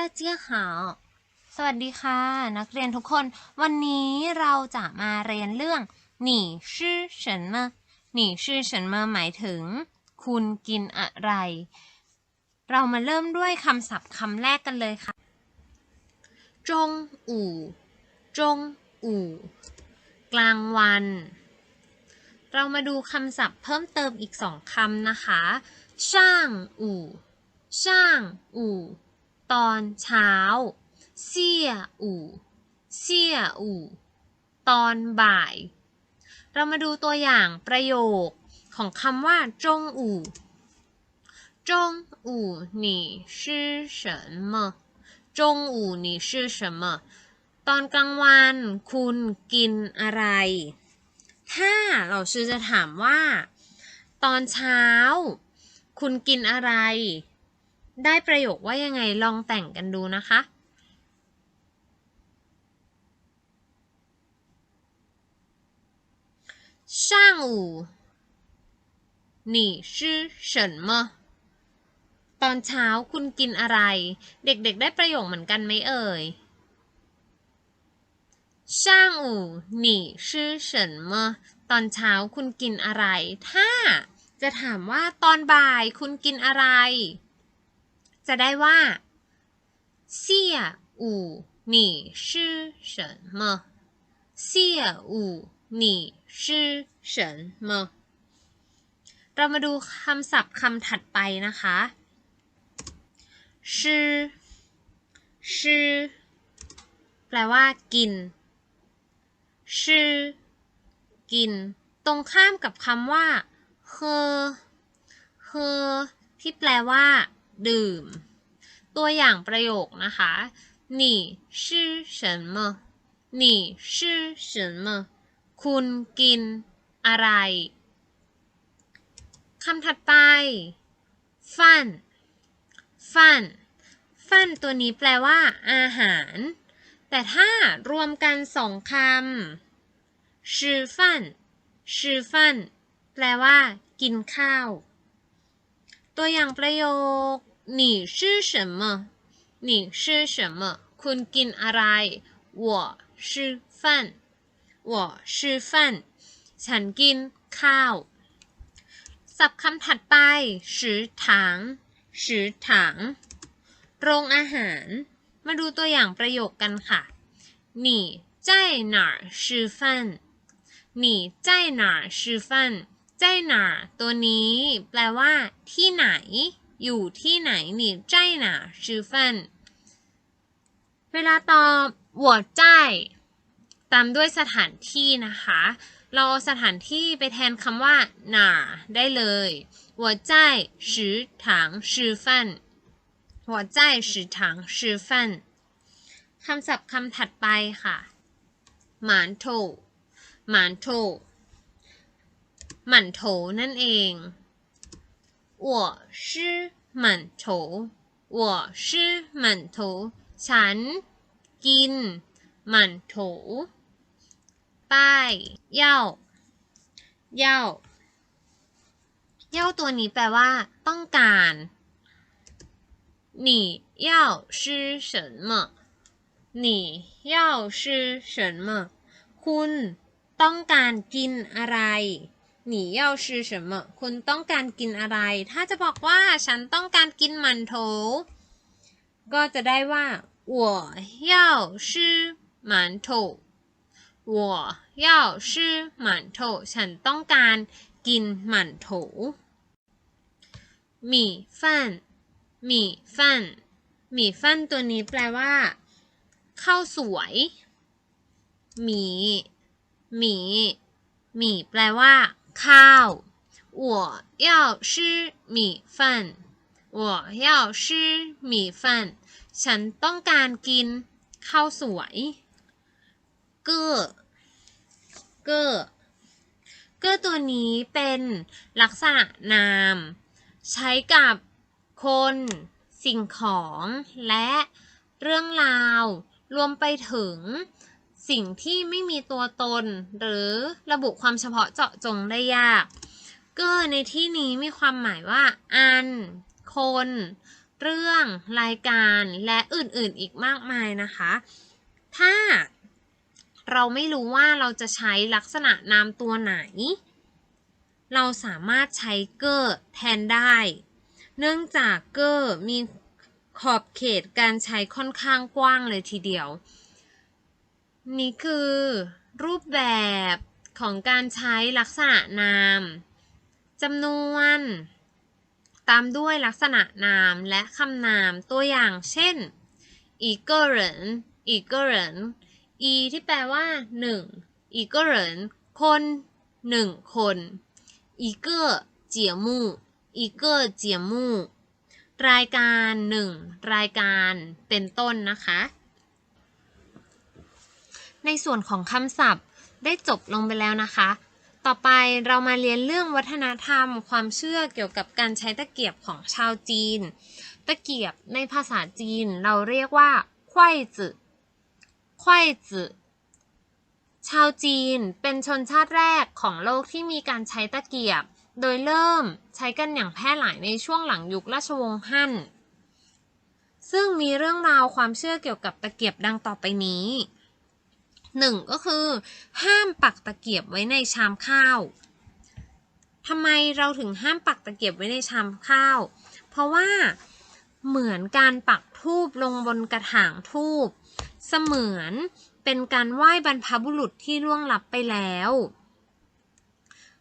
แต่เจี้ยหาวสวัสดีค่ะ นักเรียนทุกคน วันนี้เราจะมาเรียนเรื่องหนี่ชื่อฉันเมอหนี่ชื่อฉันเมอหมายถึง คุณกินอะไร เรามาเริ่มด้วยคำศัพท์คำแรกกันเลยค่ะ จงอู่ จงอู่ กลางวัน เรามาดูคำศัพท์เพิ่มเติมอีกสองคำนะคะ ช่างอู่ ช่างอู่ ตอนเช้า เสี่ยอู่ เสี่ยอู่ ตอนบ่าย เรามาดูตัวอย่างประโยคของคำว่าจงอู่ จงอู่你是什么จงอู่你是什么ตอนกลางวันคุณกินอะไร ถ้าเราชื่อจะถามว่า ตอนเช้า คุณกินอะไร ได้ประโยคว่ายังไงลองแต่งกันดูนะคะ 上午你吃什么ตอนเช้าคุณกินอะไร เด็กๆได้ประโยคเหมือนกันไหมเอ่ย上午你吃什么ตอนเช้าคุณกินอะไร ถ้าจะถามว่าตอนบ่ายคุณกินอะไร จะได้ว่า下午你吃什么下午你吃什么เรามาดูคำศัพท์คำถัดไปนะคะชื่อชื่อแปลว่า กินชื่อกิน ตรงข้ามกับคำว่าเฮอเฮอที่แปลว่า ดื่ม ตัวอย่างประโยคนะคะ你吃什么你吃什么คุณกินอะไร คำถัดไป ฟัน ฟัน ฟันตัวนี้แปลว่า อาหาร แต่ถ้ารวมกันสองคำชื่อฟันชื่อฟัน แปลว่า กินข้าว ตัวอย่างประโยค 你吃什么你吃什么คุณกินอะไร我吃饭我吃饭ฉันกินข้าว ศัพท์คำถัดไปชือถังชือถัง โรงอาหาร มาดูตัวอย่างประโยคกันค่ะ你在哪儿吃饭你在哪儿吃饭在哪儿ตัวนี้ แปลว่า ที่ไหน อยู่ที่ไหน你在哪儿吃饭เวลาตอบ我在ตามด้วยสถานที่นะคะ เราเอาสถานที่ไปแทนคำว่าหนาได้เลย我在食堂吃饭我在食堂吃饭คำศัพท์คำถัดไปค่ะหมานโถหมานโถหมันโถนั่นเอง 我是หมันโถ我是หมันโถฉัน กินหมันโถป้ายเย่าเย่าเย่าตัวนี้แปลว่า ต้องการ你要吃什么你要吃什么คุณต้องการกินอะไร 你要吃什么คุณต้องการกินอะไร ถ้าจะบอกว่า ฉันต้องการกินหมันโถ ก็จะได้ว่า我要吃馒头我要吃馒头ฉันต้องการกินหมันโถหมี่ฟั่นหมี่ฟั่นหมี่ฟั่นตัวนี้แปลว่าข้าวสวยหมี่หมี่หมี่แปลว่า ข้าว我要吃米饭我要吃米饭ฉันต้องการกินข้าวสวย เก้อ เก้อ เก้อตัวนี้เป็นลักษณะนาม ใช้กับคน สิ่งของ และเรื่องราว รวมไปถึง สิ่งที่ไม่มีตัวตน หรือระบุความเฉพาะเจาะจงได้ยาก เก้อในที่นี้มีความหมายว่า อัน คน เรื่อง รายการและอื่นๆอีกมากมายนะคะ ถ้าเราไม่รู้ว่าเราจะใช้ลักษณะนามตัวไหน เราสามารถใช้เกอร์แทนได้ เนื่องจากเกอร์มีขอบเขตการใช้ค่อนข้างกว้างเลยทีเดียว นี่คือรูปแบบของการใช้ลักษณะนามจำนวน ตามด้วยลักษณะนามและคำนามตัวอย่างเช่น อีกเรนอีกเรนอีที่แปลว่าหนึ่งอีกเรนคนหนึ่งคนอีกเจียมู่อีกเจียมู่รายการหนึ่งรายการเป็นต้นนะคะ ในส่วนของคำศัพท์ได้จบลงไปแล้วนะคะ ต่อไปเรามาเรียนเรื่องวัฒนธรรม ความเชื่อเกี่ยวกับการใช้ตะเกียบของชาวจีน ตะเกียบในภาษาจีนเราเรียกว่าควายจือควายจือชาวจีนเป็นชนชาติแรกของโลกที่มีการใช้ตะเกียบ โดยเริ่มใช้กันอย่างแพร่หลายในช่วงหลังยุคราชวงศ์ฮั่น ซึ่งมีเรื่องราวความเชื่อเกี่ยวกับตะเกียบดังต่อไปนี้ หนึ่งก็คือ ห้ามปักตะเกียบไว้ในชามข้าวทำไมเราถึงห้ามปักตะเกียบไว้ในชามข้าว เพราะว่าเหมือนการปักทูบลงบนกระถางทูบเสมือนเป็นการไหว้บรรพบุรุษที่ล่วงลับไปแล้ว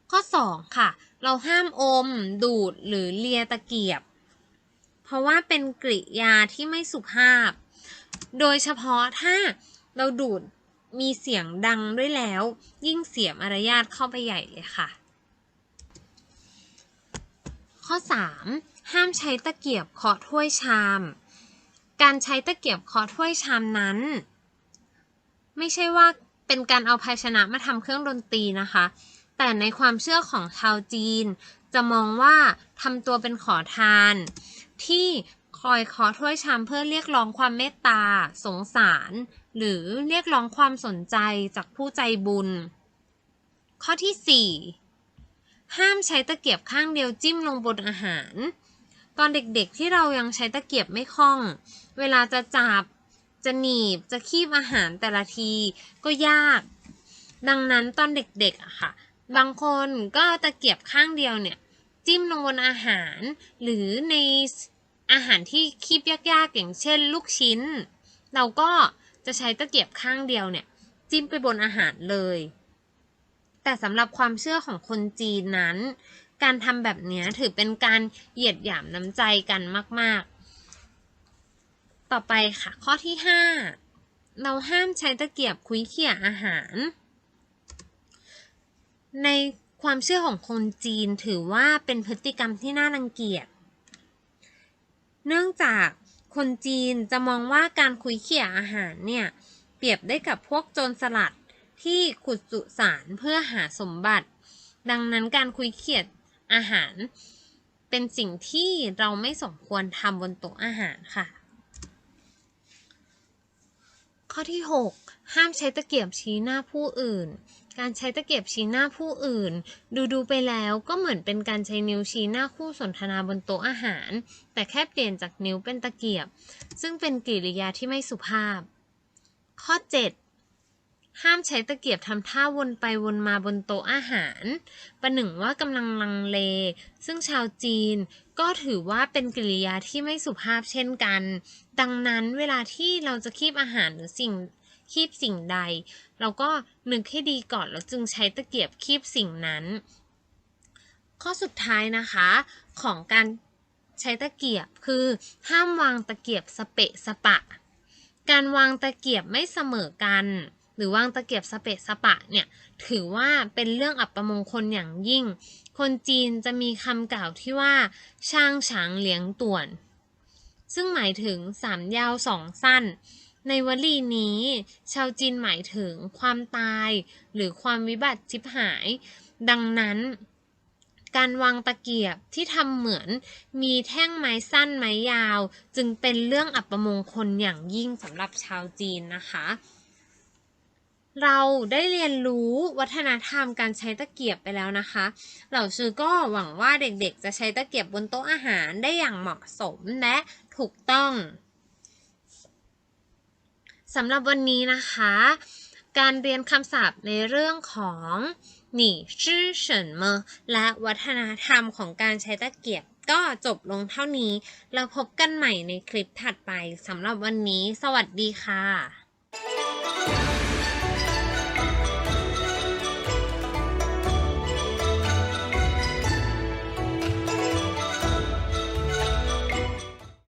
ข้อ 2 ค่ะ เราห้ามอม ดูดหรือเลียตะเกียบ เพราะว่าเป็นกริยาที่ไม่สุภาพ โดยเฉพาะถ้าเราดูด มีเสียงดังด้วยแล้ว ยิ่งเสียมารยาทเข้าไปใหญ่เลยค่ะ ข้อ 3. ห้ามใช้ตะเกียบเคาะถ้วยชาม การใช้ตะเกียบเคาะถ้วยชามนั้น ไม่ใช่ว่าเป็นการเอาภาชนะมาทำเครื่องดนตรีนะคะ แต่ในความเชื่อของชาวจีน จะมองว่าทำตัวเป็นขอทาน ที่ คอยเคาะถ้วยชามเพื่อเรียกร้องความเมตตา สงสาร หรือเรียกร้องความสนใจจากผู้ใจบุญ ข้อที่ 4 ห้ามใช้ตะเกียบข้างเดียวจิ้มลงบนอาหาร ตอนเด็กๆที่เรายังใช้ตะเกียบไม่คล่อง เวลาจะจับ จะหนีบ จะคีบอาหารแต่ละทีก็ยาก ดังนั้นตอนเด็กๆอะค่ะ บางคนก็ตะเกียบข้างเดียวเนี่ย จิ้มลงบนอาหาร หรือใน อาหารที่คีบยากๆอย่างเช่น ลูกชิ้น เราก็จะใช้ตะเกียบข้างเดียวเนี่ย จิ้มไปบนอาหารเลย แต่สำหรับความเชื่อของคนจีนนั้น การทำแบบนี้ถือเป็นการเหยียดหยามน้ำใจกันมาก ๆ ต่อไปค่ะ ข้อที่ 5 เราห้ามใช้ตะเกียบคุยเขี่ยอาหาร ในความเชื่อของคนจีนถือว่าเป็นพฤติกรรมที่น่ารังเกียจ เนื่องจากคนจีนจะมองว่าการคุยเขี่ยอาหารเนี่ย เปรียบได้กับพวกโจรสลัดที่ขุดสุสานเพื่อหาสมบัติ ดังนั้นการคุยเขี่ยอาหาร เป็นสิ่งที่เราไม่สมควรทำบนโต๊ะอาหารค่ะ ข้อที่ 6 ห้ามใช้ตะเกียบชี้หน้าผู้อื่น การใช้ตะเกียบชี้หน้าผู้อื่น ดูดูๆไปแล้วก็เหมือนเป็นการใช้นิ้วชี้หน้าคู่สนทนาบนโต๊ะอาหาร แต่แค่เปลี่ยนจากนิ้วเป็นตะเกียบ ซึ่งเป็นกริยาที่ไม่สุภาพ ข้อ 7 ห้ามใช้ตะเกียบทำท่าวนไปวนมาบนโต๊ะอาหาร ประหนึ่งว่ากำลังลังเล ซึ่งชาวจีนก็ถือว่าเป็นกริยาที่ไม่สุภาพเช่นกัน ดังนั้นเวลาที่เราจะคีบอาหารหรือสิ่ง คีบสิ่งใด เราก็นึกให้ดีก่อนแล้วจึงใช้ตะเกียบคีบสิ่งนั้น ข้อสุดท้ายนะคะของการใช้ตะเกียบคือห้ามวางตะเกียบสเปะสปะ การวางตะเกียบไม่เสมอกัน หรือวางตะเกียบสเปะสปะเนี่ยถือว่าเป็นเรื่องอัปมงคลอย่างยิ่ง คนจีนจะมีคำกล่าวที่ว่า ช่างฉางเหลียงต่วน ซึ่งหมายถึงสามยาวสองสั้น ในวลีนี้ ชาวจีนหมายถึงความตาย หรือความวิบัติชิบหาย ดังนั้นการวางตะเกียบที่ทำเหมือนมีแท่งไม้สั้นไม้ยาว จึงเป็นเรื่องอัปมงคลอย่างยิ่งสำหรับชาวจีนนะคะ เราได้เรียนรู้วัฒนธรรมการใช้ตะเกียบไปแล้วนะคะ เหล่าชื่อก็หวังว่าเด็กๆ จะใช้ตะเกียบบนโต๊ะอาหารได้อย่างเหมาะสมและถูกต้อง สำหรับวันนี้นะคะ การเรียนคำศัพท์ในเรื่องของหนี่ชื่อเฉินเมอและวัฒนธรรมของการใช้ตะเกียบก็จบลงเท่านี้ เราพบกันใหม่ในคลิปถัดไปสำหรับวันนี้ สวัสดีค่ะ